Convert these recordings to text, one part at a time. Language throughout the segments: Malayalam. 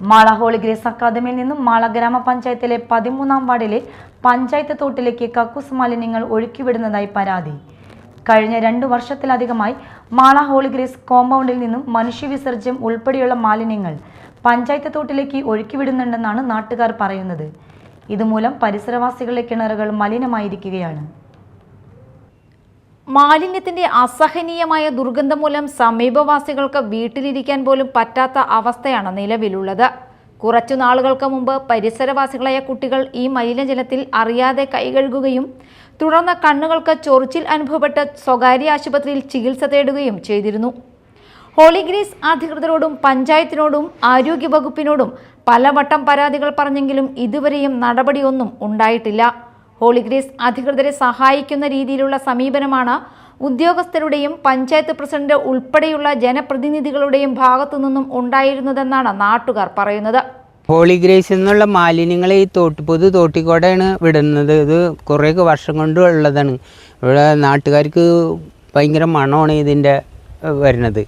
മാള ഹോളി ഗ്രേസ് അക്കാദമിയിൽ നിന്നും മാള ഗ്രാമപഞ്ചായത്തിലെ പതിമൂന്നാം വാർഡിലെ പഞ്ചായത്ത് തോട്ടിലേക്ക് കക്കൂസ് മാലിന്യങ്ങൾ ഒഴുക്കിവിടുന്നതായി പരാതി. കഴിഞ്ഞ രണ്ടു വർഷത്തിലധികമായി മാള ഹോളി ഗ്രേസ് കോമ്പൗണ്ടിൽ നിന്നും മനുഷ്യവിസർജ്യം ഉൾപ്പെടെയുള്ള മാലിന്യങ്ങൾ പഞ്ചായത്ത് തോട്ടിലേക്ക് ഒഴുക്കിവിടുന്നുണ്ടെന്നാണ് നാട്ടുകാർ പറയുന്നത്. ഇതുമൂലം പരിസരവാസികളുടെ കിണറുകൾ മലിനമായിരിക്കുകയാണ്. മാലിന്യത്തിന്റെ അസഹനീയമായ ദുർഗന്ധം മൂലം സമീപവാസികൾക്ക് വീട്ടിലിരിക്കാൻ പോലും പറ്റാത്ത അവസ്ഥയാണ് നിലവിലുള്ളത്. കുറച്ചു നാളുകൾക്ക് മുമ്പ് പരിസരവാസികളായ കുട്ടികൾ ഈ മലിനജലത്തിൽ അറിയാതെ കൈകഴുകുകയും തുടർന്ന് കണ്ണുകൾക്ക് ചൊറിച്ചിൽ അനുഭവപ്പെട്ട് സ്വകാര്യ ആശുപത്രിയിൽ ചികിത്സ തേടുകയും ചെയ്തിരുന്നു. ഹോളിഗ്രീസ് അധികൃതരോടും പഞ്ചായത്തിനോടും ആരോഗ്യവകുപ്പിനോടും പലവട്ടം പരാതികൾ പറഞ്ഞെങ്കിലും ഇതുവരെയും നടപടിയൊന്നും ഉണ്ടായിട്ടില്ല. ഹോളിഗ്രീസ് അധികൃതരെ സഹായിക്കുന്ന രീതിയിലുള്ള സമീപനമാണ് ഉദ്യോഗസ്ഥരുടെയും പഞ്ചായത്ത് പ്രസിഡന്റ് ഉൾപ്പെടെയുള്ള ജനപ്രതിനിധികളുടെയും ഭാഗത്തു നിന്നും ഉണ്ടായിരുന്നതെന്നാണ് നാട്ടുകാർ പറയുന്നത്. ഹോളി ഗ്രേസ് എന്നുള്ള മാലിന്യങ്ങൾ ഈ തോട്ടി പൊതു തോട്ടിക്കോടെയാണ് വിടുന്നത്. ഇത് കുറേ വർഷം കൊണ്ട് ഉള്ളതാണ്. ഇവിടെ നാട്ടുകാർക്ക് ഭയങ്കര മണമാണ് ഇതിന്റെ വരുന്നത്.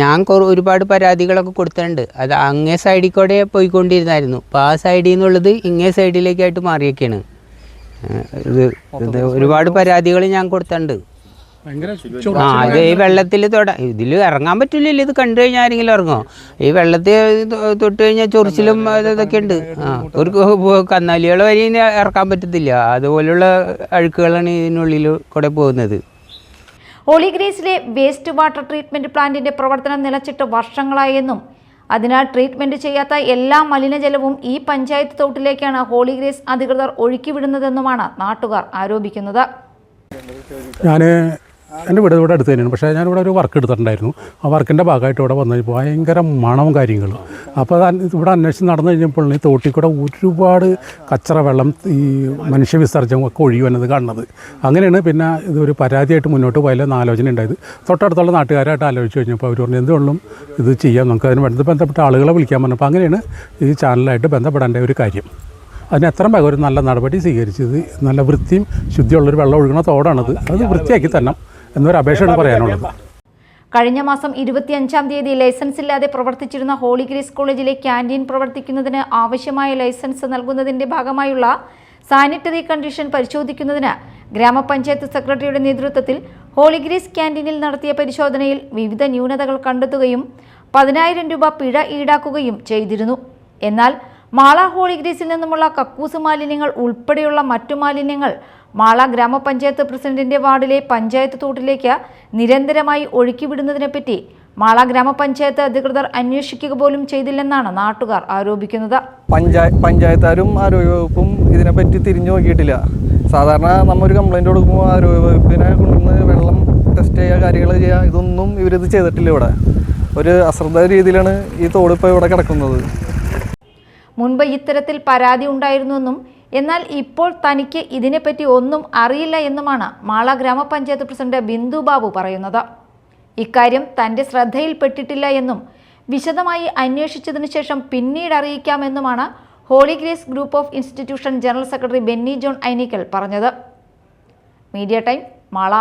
ഞാൻ ഒരുപാട് പരാതികളൊക്കെ കൊടുത്തിട്ടുണ്ട്. അത് അങ്ങേ സൈഡിൽ കൂടെ പോയിക്കൊണ്ടിരുന്നായിരുന്നു. അപ്പോൾ ആ സൈഡിൽ നിന്നുള്ളത് ഇങ്ങേ സൈഡിലേക്കായിട്ട് മാറിയൊക്കെയാണ് ഇത് ഇത് ഒരുപാട് പരാതികൾ ഞാൻ കൊടുത്തിട്ടുണ്ട്. ആ ഇത് ഈ വെള്ളത്തിൽ തൊട ഇതിൽ ഇറങ്ങാൻ പറ്റില്ലല്ലോ ഇത് കണ്ടു കഴിഞ്ഞാൽ ആരെങ്കിലും ഇറങ്ങോ? ഈ വെള്ളത്തിൽ തൊട്ട് കഴിഞ്ഞാൽ ചൊറിച്ചിലും ഇതൊക്കെ ഉണ്ട്. ആ ഒരു കന്നാലികൾ വരെ ഇറക്കാൻ പറ്റത്തില്ല. അതുപോലുള്ള അഴുക്കുകളാണ് ഇതിനുള്ളിൽ കൂടെ പോകുന്നത്. ഹോളിഗ്രേസിലെ വേസ്റ്റ് വാട്ടർ ട്രീറ്റ്മെന്റ് പ്ലാന്റിന്റെ പ്രവർത്തനം നിലച്ചിട്ട് വർഷങ്ങളായെന്നും അതിനാൽ ട്രീറ്റ്മെന്റ് ചെയ്യാത്ത എല്ലാ മലിനജലവും ഈ പഞ്ചായത്ത് തോട്ടിലേക്കാണ് ഹോളി ഗ്രേസ് അധികൃതർ ഒഴുക്കിവിടുന്നതെന്നുമാണ് നാട്ടുകാർ ആരോപിക്കുന്നത്. ഞാൻ എന്റെ വീട് ഇവിടെ അടുത്ത് തന്നെയാണ്. പക്ഷേ ഞാനിവിടെ ഒരു വർക്ക് എടുത്തിട്ടുണ്ടായിരുന്നു. ആ വർക്കിന്റെ ഭാഗമായിട്ട് ഇവിടെ വന്നു. ഭയങ്കര മണവും കാര്യങ്ങളും. അപ്പോൾ അത് ഇവിടെ അന്വേഷിച്ച് നടന്നു കഴിഞ്ഞപ്പോൾ ഈ തോട്ടിൽ കൂടെ ഒരുപാട് കച്ചറ വെള്ളം ഈ മനുഷ്യ വിസർജനം ഒക്കെ ഒഴിയുവെന്നത് വന്നത് കാണുന്നത്. അങ്ങനെയാണ് പിന്നെ ഇതൊരു പരാതിയായിട്ട് മുന്നോട്ട് പോയാലും ആലോചന ഉണ്ടായത്. തൊട്ടടുത്തുള്ള നാട്ടുകാരായിട്ട് ആലോചിച്ച് കഴിഞ്ഞപ്പോൾ അവർ പറഞ്ഞു എന്തുകൊണ്ടും ഇത് ചെയ്യാം. നമുക്ക് അതിന് വേണ്ടത് ബന്ധപ്പെട്ട ആളുകളെ വിളിക്കാൻ പറഞ്ഞപ്പോൾ അങ്ങനെയാണ് ഈ ചാനലായിട്ട് ബന്ധപ്പെടേണ്ട ഒരു കാര്യം. അതിന് എത്ര വേഗം ഒരു നല്ല നടപടി സ്വീകരിച്ചത്? നല്ല വൃത്തിയും ശുദ്ധിയുള്ളൊരു വെള്ളം ഒഴുകുന്ന തോടാണത്. അത് വൃത്തിയാക്കി തന്നെ എന്നൊരു അപേക്ഷയാണ് പറയാനുള്ളത് കഴിഞ്ഞ മാസം ഇരുപത്തിയഞ്ചാം തീയതി ലൈസൻസ് ഇല്ലാതെ പ്രവർത്തിച്ചിരുന്ന ഹോളി ഗ്രേസ് കോളേജിലെ ക്യാന്റീൻ പ്രവർത്തിക്കുന്നതിന് ആവശ്യമായ ലൈസൻസ് നൽകുന്നതിന്റെ ഭാഗമായുള്ള സാനിറ്ററി കണ്ടീഷൻ പരിശോധിക്കുന്നതിന് ഗ്രാമപഞ്ചായത്ത് സെക്രട്ടറിയുടെ നേതൃത്വത്തിൽ ഹോളിഗ്രേസ് ക്യാന്റീനിൽ നടത്തിയ പരിശോധനയിൽ വിവിധ ന്യൂനതകൾ കണ്ടെത്തുകയും പതിനായിരം രൂപ പിഴ ഈടാക്കുകയും ചെയ്തിരുന്നു. എന്നാൽ മാള ഹോളിഗ്രേസിൽ നിന്നുമുള്ള കക്കൂസ് മാലിന്യങ്ങൾ ഉൾപ്പെടെയുള്ള മറ്റു മാലിന്യങ്ങൾ മാള ഗ്രാമപഞ്ചായത്ത് പ്രസിഡന്റിന്റെ വാർഡിലെ പഞ്ചായത്ത് തോട്ടിലേക്ക് നിരന്തരമായി ഒഴുക്കിവിടുന്നതിനെപ്പറ്റി മാള ഗ്രാമപഞ്ചായത്ത് അധികൃതർ അന്വേഷിക്കുക പോലും ചെയ്തില്ലെന്നാണ് നാട്ടുകാർ ആരോപിക്കുന്നത്. പഞ്ചായ പഞ്ചായത്താരും ആരോഗ്യവകുപ്പും ഇതിനെപ്പറ്റി തിരിഞ്ഞു നോക്കിയിട്ടില്ല. സാധാരണ നമ്മ ഒരു കംപ്ലൈന്റ് കൊടുക്കുമ്പോൾ ആരോഗ്യവകുപ്പിനെ കൊണ്ടുവന്ന് വെള്ളം ടെസ്റ്റ് ചെയ്യുക കാര്യങ്ങൾ ചെയ്യുക ഇതൊന്നും ഇവരിത് ചെയ്തിട്ടില്ല ഇവിടെ. ഒരു അശ്രദ്ധ രീതിയിലാണ് ഈ തോട് ഇപ്പോൾ ഇവിടെ കിടക്കുന്നത്. മുൻപ് ഇത്തരത്തിൽ പരാതി ഉണ്ടായിരുന്നുവെന്നും എന്നാൽ ഇപ്പോൾ തനിക്ക് ഇതിനെപ്പറ്റി ഒന്നും അറിയില്ല എന്നുമാണ് മാള ഗ്രാമപഞ്ചായത്ത് പ്രസിഡന്റ് ബിന്ദു ബാബു പറയുന്നത്. ഇക്കാര്യം തന്റെ ശ്രദ്ധയിൽപ്പെട്ടിട്ടില്ല എന്നും വിശദമായി അന്വേഷിച്ചതിനു ശേഷം പിന്നീട് അറിയിക്കാമെന്നുമാണ് holy grace group of institution general secretary Benny John Ainikkal പറഞ്ഞത്. Media time Mala.